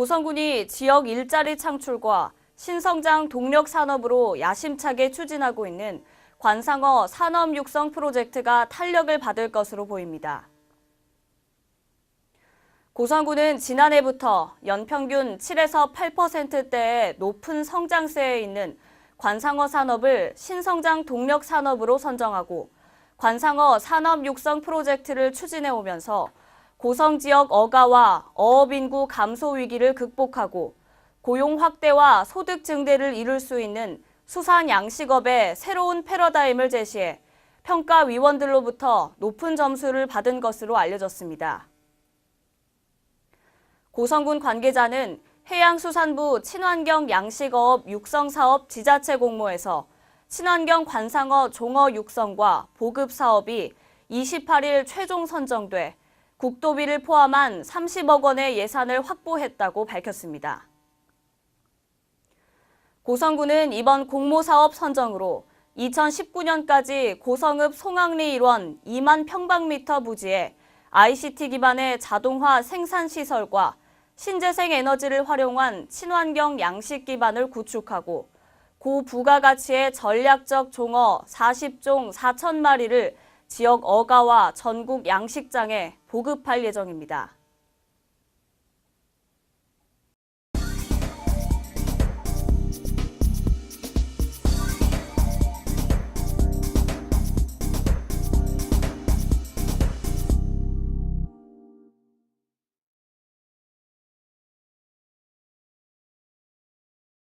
고성군이 지역 일자리 창출과 신성장 동력 산업으로 야심차게 추진하고 있는 관상어 산업 육성 프로젝트가 탄력을 받을 것으로 보입니다. 고성군은 지난해부터 연평균 7에서 8%대의 높은 성장세에 있는 관상어 산업을 신성장 동력 산업으로 선정하고 관상어 산업 육성 프로젝트를 추진해 오면서 고성 지역 어가와 어업 인구 감소 위기를 극복하고 고용 확대와 소득 증대를 이룰 수 있는 수산 양식업의 새로운 패러다임을 제시해 평가 위원들로부터 높은 점수를 받은 것으로 알려졌습니다. 고성군 관계자는 해양수산부 친환경 양식어업 육성사업 지자체 공모에서 친환경 관상어 종어 육성과 보급 사업이 28일 최종 선정돼 국도비를 포함한 30억 원의 예산을 확보했다고 밝혔습니다. 고성군은 이번 공모사업 선정으로 2019년까지 고성읍 송악리 일원 2만 평방미터 부지에 ICT 기반의 자동화 생산 시설과 신재생 에너지를 활용한 친환경 양식 기반을 구축하고 고부가가치의 전략적 종어 40종 4천 마리를 지역 어가와 전국 양식장에 보급할 예정입니다.